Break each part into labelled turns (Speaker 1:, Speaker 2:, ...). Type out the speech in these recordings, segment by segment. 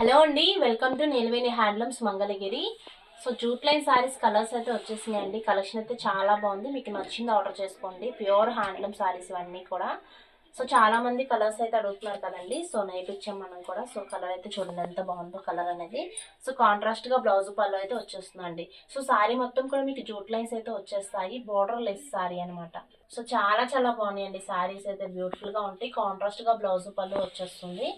Speaker 1: Hello అండి welcome to Neelaveni handlooms Mangalagiri. So jute line sarees colours అయితే వచ్చేసినాయి అండి కలెక్షన్ అయితే చాలా బాగుంది. మీకు నచ్చింది ఆర్డర్ చేసుకోండి. ప్యూర్ హ్యాండ్లూమ్ సారీస్ ఇవన్నీ కూడా. సో చాలా మంది కలర్స్ అయితే అడుగుతున్నారు కదండి. సో నేర్పించాం మనం కూడా. సో కలర్ అయితే చూడండి ఎంత బాగుందో కలర్ అనేది. సో కాంట్రాస్ట్గా బ్లౌజ్ పళ్ళు అయితే వచ్చేస్తుందండి. సో సారీ మొత్తం కూడా మీకు జూట్ లైన్స్ అయితే వచ్చేస్తాయి. బోర్డర్ లెస్ సారీ అనమాట సో చాలా చాలా బాగున్నాయండి. సారీస్ అయితే బ్యూటిఫుల్గా ఉంటాయి. కాంట్రాస్ట్గా బ్లౌజ్ పళ్ళు వచ్చేస్తుంది.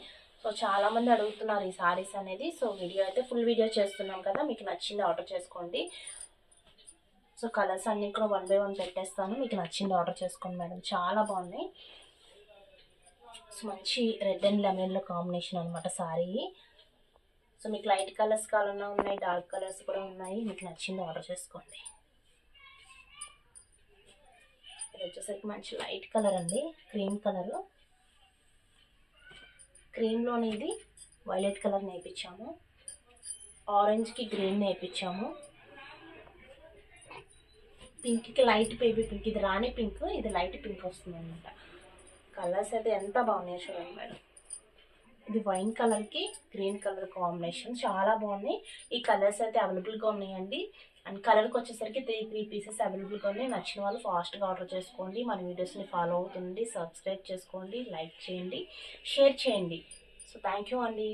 Speaker 1: సో చాలా మంది అడుగుతున్నారు ఈ సారీస్ అనేది. సో వీడియో అయితే ఫుల్ వీడియో చేస్తున్నాం కదా మీకు నచ్చింది ఆర్డర్ చేసుకోండి. సో కలర్స్ అన్ని కూడా వన్ బై వన్ పెట్టేస్తాను మీకు నచ్చింది ఆర్డర్ చేసుకోండి మేడం. చాలా బాగున్నాయి. సో మంచి రెడ్ అండ్ లెమన్లో కాంబినేషన్ అనమాట సారీ సో మీకు లైట్ కలర్స్ కావాలన్నా ఉన్నాయి డార్క్ కలర్స్ కూడా ఉన్నాయి మీకు నచ్చింది ఆర్డర్ చేసుకోండి. ఇది వచ్చేసరికి మంచి లైట్ కలర్ అండి క్రీమ్ కలరు క్రీమ్లోని ఇది వైలెట్ కలర్ నేర్పించాము. ఆరెంజ్కి గ్రీన్ నేర్పించాము. పింక్కి లైట్ బేబీ పింక్. ఇది రాణి పింక్ ఇది లైట్ పింక్ వస్తుంది అనమాట కలర్స్ అయితే ఎంత బాగున్నాయి చూడండి మేడం. ఇది వైన్ కలర్కి గ్రీన్ కలర్ కాంబినేషన్. చాలా బాగున్నాయి. ఈ కలర్స్ అయితే అవైలబుల్గా ఉన్నాయండి. అండ్ కలర్కి వచ్చేసరికి త్రీ త్రీ పీసెస్ అవైలబుల్గా ఉన్నాయి. నచ్చిన వాళ్ళు ఫాస్ట్గా ఆర్డర్ చేసుకోండి. మన వీడియోస్ని ఫాలో అవుతుంది సబ్స్క్రైబ్ చేసుకోండి. లైక్ చేయండి. షేర్ చేయండి. సో థ్యాంక్ యూ అండి.